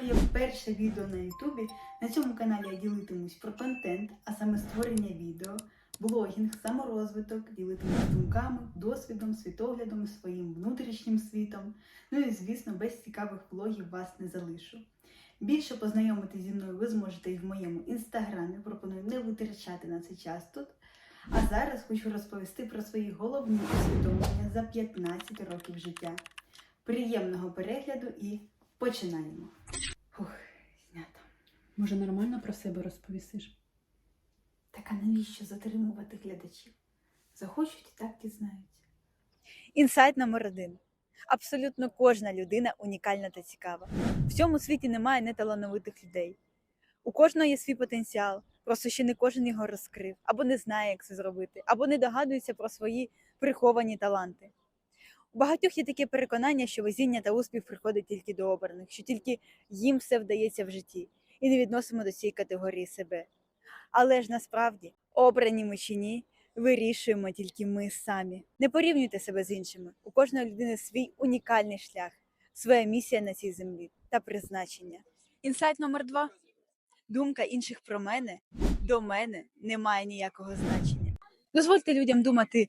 моє перше відео на Ютубі. На цьому каналі я ділитимусь про контент, а саме створення відео, блогінг, саморозвиток, ділитимусь думками, досвідом, світоглядом, своїм внутрішнім світом. Ну і звісно, без цікавих влогів вас не залишу. Більше познайомитись зі мною ви зможете і в моєму інстаграмі. Пропоную не витрачати на це час тут. А зараз хочу розповісти про свої головні усвідомлення за 15 років життя. Приємного перегляду і починаємо. Фух, знято. Може, нормально про себе розповісиш? Так а навіщо затримувати глядачів? Захочуть і так дізнаються. Інсайт номер один. Абсолютно кожна людина унікальна та цікава. В цьому світі немає неталановитих людей. У кожного є свій потенціал, просто ще не кожен його розкрив, або не знає, як це зробити, або не догадується про свої приховані таланти. Багатьох є таке переконання, що везіння та успіх приходить тільки до обраних, що тільки їм все вдається в житті, і не відносимо до цієї категорії себе. Але ж насправді, обрані ми чи ні, вирішуємо тільки ми самі. Не порівнюйте себе з іншими. У кожної людини свій унікальний шлях, своя місія на цій землі та призначення. Інсайт номер два. Думка інших про мене до мене не має ніякого значення. Дозвольте людям думати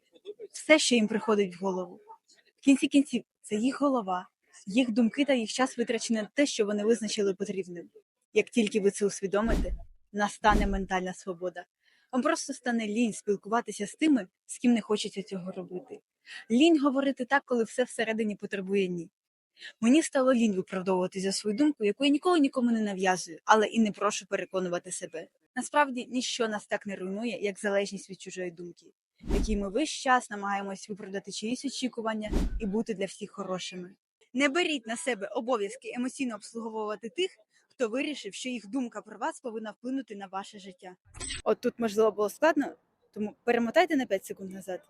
все, що їм приходить в голову. Кінці кінців це їх голова, їх думки та їх час витрачені на те, що вони визначили потрібним. Як тільки ви це усвідомите, настане ментальна свобода. Вам просто стане лінь спілкуватися з тими, з ким не хочеться цього робити. Лінь говорити так, коли все всередині потребує ні. Мені стало лінь виправдовувати за свою думку, яку я ніколи нікому не нав'язую, але і не прошу переконувати себе. Насправді ніщо нас так не руйнує, як залежність від чужої думки, якій ми весь час намагаємось виправдати чиїсь очікування і бути для всіх хорошими. Не беріть на себе обов'язки емоційно обслуговувати тих, хто вирішив, що їх думка про вас повинна вплинути на ваше життя. От тут, можливо, було складно, тому перемотайте на 5 секунд назад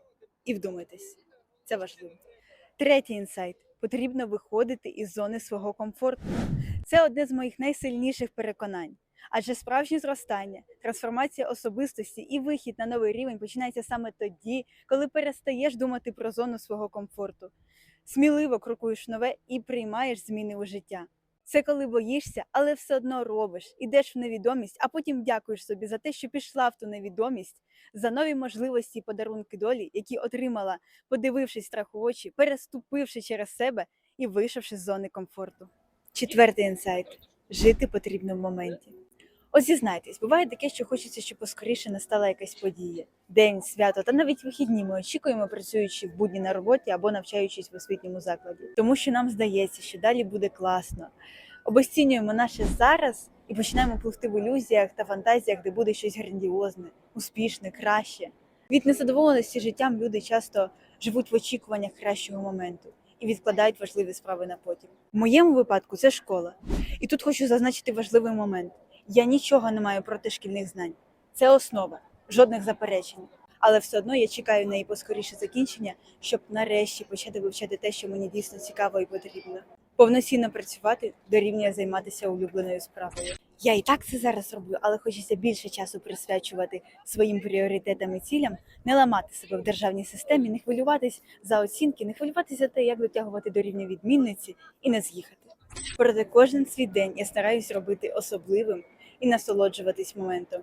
і вдумайтесь. Це важливо. Третій інсайт. Потрібно виходити із зони свого комфорту. Це одне з моїх найсильніших переконань. Адже справжнє зростання, трансформація особистості і вихід на новий рівень починається саме тоді, коли перестаєш думати про зону свого комфорту. Сміливо крокуєш нове і приймаєш зміни у життя. Це коли боїшся, але все одно робиш, ідеш в невідомість, а потім дякуєш собі за те, що пішла в ту невідомість, за нові можливості і подарунки долі, які отримала, подивившись страху в очі, переступивши через себе і вийшовши з зони комфорту. Четвертий інсайт жити потрібно в моменті. Ось зізнайтесь, буває таке, що хочеться, щоб поскоріше настала якась подія, день, свято та навіть вихідні ми очікуємо, працюючи в будні на роботі або навчаючись в освітньому закладі, тому що нам здається, що далі буде класно. Обесцінюємо наше зараз і починаємо пливти в ілюзіях та фантазіях, де буде щось грандіозне, успішне, краще. Від незадоволеності життям люди часто живуть в очікуваннях кращого моменту і відкладають важливі справи на потім. В моєму випадку це школа. І тут хочу зазначити важливий момент. Я нічого не маю проти шкільних знань. Це основа, жодних заперечень. Але все одно я чекаю на її поскоріше закінчення, щоб нарешті почати вивчати те, що мені дійсно цікаво і потрібно. Повноцінно працювати дорівнює займатися улюбленою справою. Я і так це зараз роблю, але хочеться більше часу присвячувати своїм пріоритетам і цілям, не ламати себе в державній системі, не хвилюватись за оцінки, не хвилюватися за те, як дотягувати до рівня відмінниці і не з'їхати. Проте кожен свій день я стараюсь робити особливим і насолоджуватись моментом.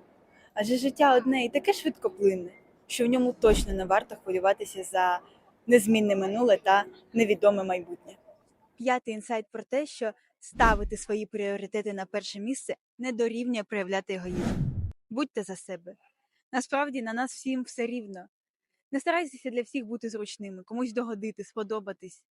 Адже життя одне і таке швидкоплинне, що в ньому точно не варто хвилюватися за незмінне минуле та невідоме майбутнє. П'ятий інсайт про те, що ставити свої пріоритети на перше місце не дорівнює проявляти егоїзм. Будьте за себе. Насправді на нас всім все рівно. Не старайтеся для всіх бути зручними, комусь догодити, сподобатись.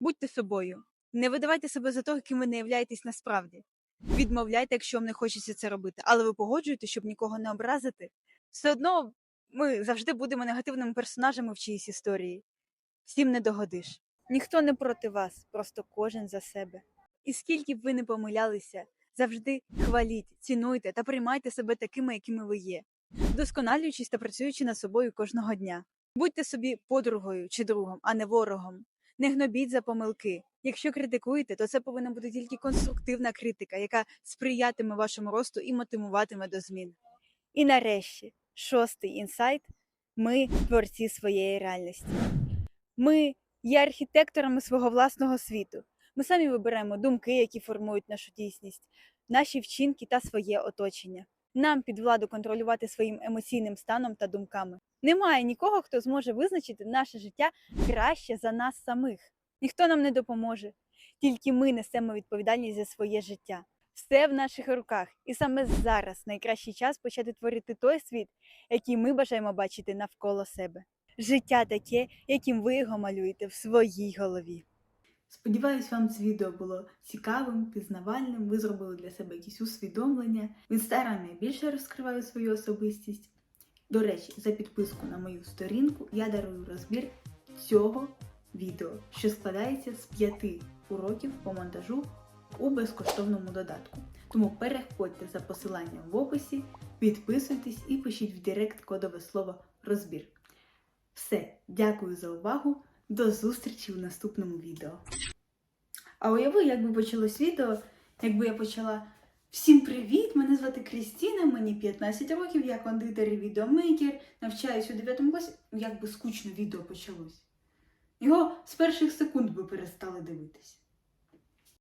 Будьте собою. Не видавайте себе за того, ким ви не являєтесь насправді. Відмовляйте, якщо вам не хочеться це робити, але ви погоджуєте, щоб нікого не образити. Все одно ми завжди будемо негативними персонажами в чиїсь історії. Всім не догодиш. Ніхто не проти вас, просто кожен за себе. І скільки б ви не помилялися, завжди хваліть, цінуйте та приймайте себе такими, якими ви є, вдосконалюючись та працюючи над собою кожного дня. Будьте собі подругою чи другом, а не ворогом. Не гнобіть за помилки. Якщо критикуєте, то це повинна бути тільки конструктивна критика, яка сприятиме вашому росту і мотивуватиме до змін. І нарешті, шостий інсайт: ми творці своєї реальності. Ми є архітекторами свого власного світу. Ми самі вибираємо думки, які формують нашу дійсність, наші вчинки та своє оточення. Нам під владу контролювати своїм емоційним станом та думками. Немає нікого, хто зможе визначити наше життя краще за нас самих. Ніхто нам не допоможе, тільки ми несемо відповідальність за своє життя. Все в наших руках, і саме зараз найкращий час почати творити той світ, який ми бажаємо бачити навколо себе. Життя таке, яким ви його малюєте в своїй голові. Сподіваюсь, вам це відео було цікавим, пізнавальним. Ви зробили для себе якісь усвідомлення. В інстаграмі я більше розкриваю свою особистість. До речі, за підписку на мою сторінку я дарую розбір цього відео, що складається з п'яти уроків по монтажу у безкоштовному додатку. Тому переходьте за посиланням в описі, підписуйтесь і пишіть в Директ кодове слово розбір. Все, дякую за увагу. До зустрічі в наступному відео. А уяви, як би почалось відео, якби я почала Всім привіт! Мене звати Крістіна, мені 15 років, я кондитер і відеомейкер, навчаюсь у 9 класі. Як би скучно відео почалось. Його з перших секунд би перестали дивитись.